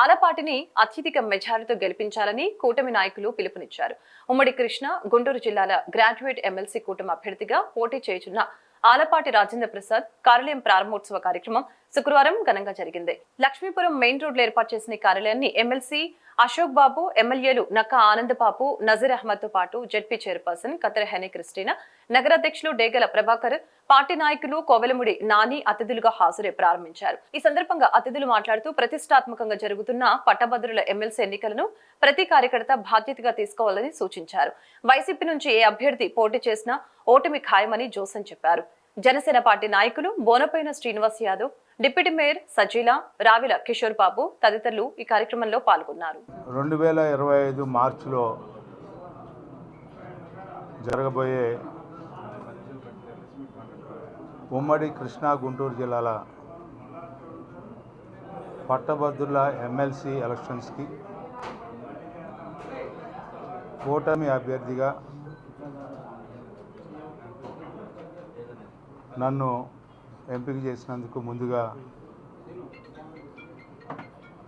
ఆలపాటిని అత్యధిక మెజారిటీతో గెలిపించాలని కూటమి నాయకులు పిలుపునిచ్చారు. ఉమ్మడి కృష్ణ గుంటూరు జిల్లాల గ్రాడ్యుయేట్ ఎమ్మెల్సీ కూటమి అభ్యర్థిగా పోటీ చేయుచున్న ఆలపాటి రాజేంద్ర ప్రసాద్ కార్యాలయం ప్రారంభోత్సవ కార్యక్రమం శుక్రవారం ఘనంగా జరిగింది. లక్ష్మీపురం మెయిన్ రోడ్లో ఏర్పాటు చేసిన కార్యాలయాన్ని ఎమ్మెల్సీ అశోక్ బాబు ఎమ్మెల్యేలు నక్కా ఆనందబాబు నజీర్ అహ్మద్తో పాటు జెడ్పీ చైర్పర్సన్ కతర హెనీ క్రిస్టినా నగరాధ్యక్షులు డేగల ప్రభాకర్ పార్టీ నాయకులు కోవెలముడి నాని అతిథులుగా హాజరై ప్రారంభించారు. ఈ సందర్భంగా అతిథులు మాట్లాడుతూ ప్రతిష్టాత్మకంగా జరుగుతున్న పట్టభద్రుల ఎమ్మెల్సీ ఎన్నికలను ప్రతి కార్యకర్త బాధ్యతగా తీసుకోవాలని సూచించారు. వైసీపీ నుంచి ఏ అభ్యర్థి పోటీ చేసినా ఓటమి ఖాయమని జోసన్ చెప్పారు. జనసేన పార్టీ నాయకులు బోనపైన శ్రీనివాస్ యాదవ్ డిప్యూటీ మేయర్ సజీల రావిల కిషోర్ బాబు తదితరులు ఈ కార్యక్రమంలో పాల్గొన్నారు. రెండు వేల ఇరవై ఐదు మార్చిలో జరగబోయే ఉమ్మడి కృష్ణా గుంటూరు జిల్లాల పట్టభద్రుల ఎమ్మెల్సీ ఎలక్షన్స్కి కూటమి అభ్యర్థిగా నన్ను ఎంపిక చేసినందుకు ముందుగా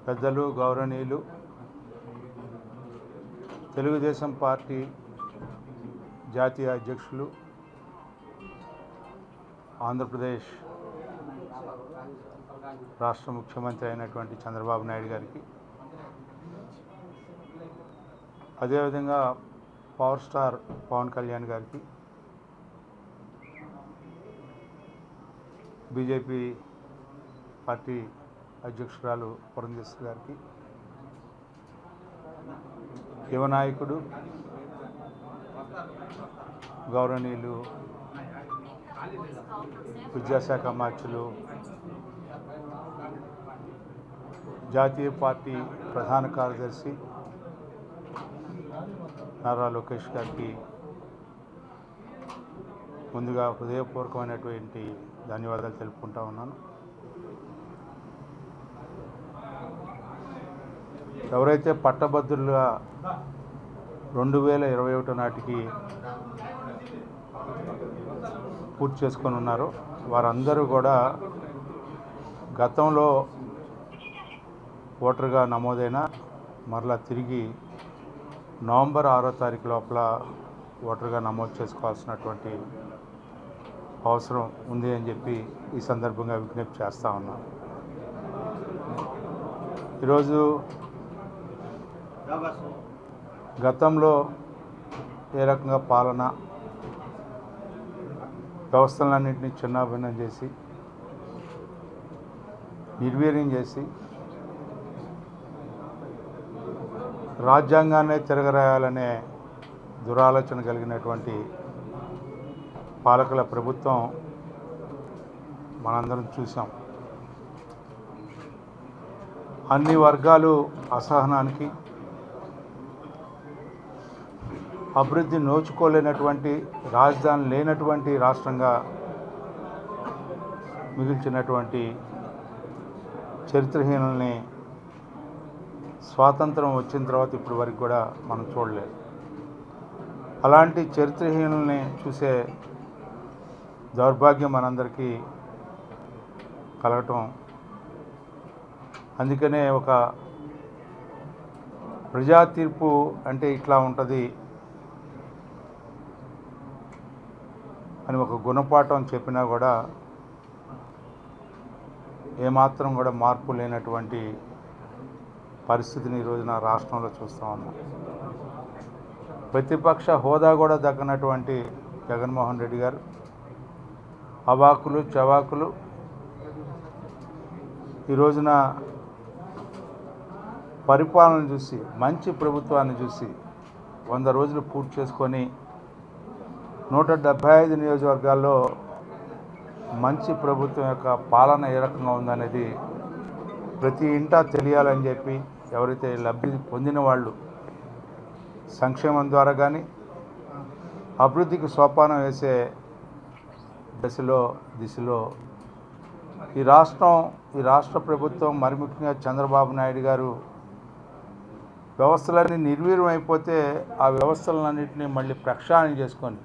పెద్దలు గౌరవనీయులు తెలుగుదేశం పార్టీ జాతీయ అధ్యక్షులు ఆంధ్రప్రదేశ్ రాష్ట్ర ముఖ్యమంత్రి అయినటువంటి చంద్రబాబు నాయుడు గారికి. అదేవిధంగా పవర్ స్టార్ పవన్ కళ్యాణ్ గారికి బీజేపీ పార్టీ అధ్యక్షురాలు పురంధేశ్వరి గారికి. యువ నాయకుడు గౌరవనీయులు విద్యాశాఖ మార్చులు జాతీయ పార్టీ ప్రధాన కార్యదర్శి నారా లోకేష్ గారికి ముందుగా హృదయపూర్వకమైనటువంటి ధన్యవాదాలు తెలుపుకుంటా ఉన్నాను. ఎవరైతే పట్టభద్రులుగా రెండు వేల ఇరవై ఒకటి నాటికి పూర్తి చేసుకొని ఉన్నారో వారందరూ కూడా గతంలో ఓటర్గా నమోదైన మరలా తిరిగి నవంబర్ ఆరో తారీఖు లోపల ఓటర్గా నమోదు చేసుకోవాల్సినటువంటి అవసరం ఉంది అని చెప్పి ఈ సందర్భంగా విజ్ఞప్తి చేస్తూ ఉన్నాను ఈరోజు గతంలో ఏ రకంగా పాలన వ్యవస్థలన్నింటినీ చిన్నాభిన్నం చేసి నిర్వీర్యం చేసి రాజ్యాంగాన్నే తిరగరాయాలనే దురాలోచన కలిగినటువంటి పాలకుల ప్రభుత్వం మనందరం చూసాం అన్ని వర్గాలు అసహనానికి అభివృద్ధి నోచుకోలేనటువంటి రాజధాని లేనటువంటి రాష్ట్రంగా మిగిల్చినటువంటి చరిత్రహీనల్ని స్వాతంత్రం వచ్చిన తర్వాత ఇప్పటి వరకు కూడా మనం చూడలేదు. అలాంటి చరిత్రహీనుల్ని చూసే దౌర్భాగ్యం మనందరికీ కలగటం. అందుకనే ఒక ప్రజా తీర్పు అంటే ఇట్లా ఉంటుంది అని ఒక గుణపాఠం చెప్పినా కూడా ఏమాత్రం కూడా మార్పు లేనటువంటి పరిస్థితిని ఈ రోజున రాష్ట్రంలో చూస్తూ ఉన్నాం. ప్రతిపక్ష హోదా కూడా దక్కనటువంటి జగన్మోహన్ రెడ్డి గారు అవాకులు చవాకులు. ఈ రోజున పరిపాలన చూసి మంచి ప్రభుత్వాన్ని చూసి వంద రోజులు పూర్తి చేసుకొని నూట డెబ్భై ఐదు నియోజకవర్గాల్లో మంచి ప్రభుత్వం యొక్క పాలన ఏ రకంగా ఉందనేది ప్రతి ఇంటా తెలియాలని చెప్పి ఎవరైతే లబ్ధి పొందిన వాళ్ళు సంక్షేమం ద్వారా కానీ అభివృద్ధికి సోపానం వేసే దశలో దిశలో. ఈ రాష్ట్రం ఈ రాష్ట్ర ప్రభుత్వం మరి ముఖ్యంగా చంద్రబాబు నాయుడు గారు వ్యవస్థలన్నీ నిర్వీర్యం అయిపోతే ఆ వ్యవస్థలన్నింటినీ మళ్ళీ ప్రక్షాళన చేసుకొని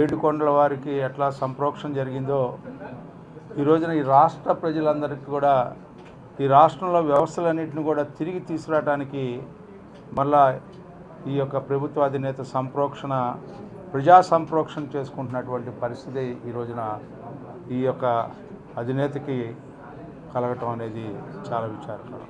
ఏడుకొండల వారికి ఎట్లా సంప్రోక్షణ జరిగిందో ఈ రోజున ఈ రాష్ట్ర ప్రజలందరికీ కూడా ఈ రాష్ట్రంలో వ్యవస్థలన్నింటిని కూడా తిరిగి తీసుకురావడానికి మళ్ళా ఈ యొక్క ప్రభుత్వ అధినేత సంప్రోక్షణ ప్రజా సంప్రోక్షణ చేసుకుంటున్నటువంటి పరిస్థితి ఈ రోజున ఈ యొక్క అధినేతకి కలగటం అనేది చాలా విచారకరం.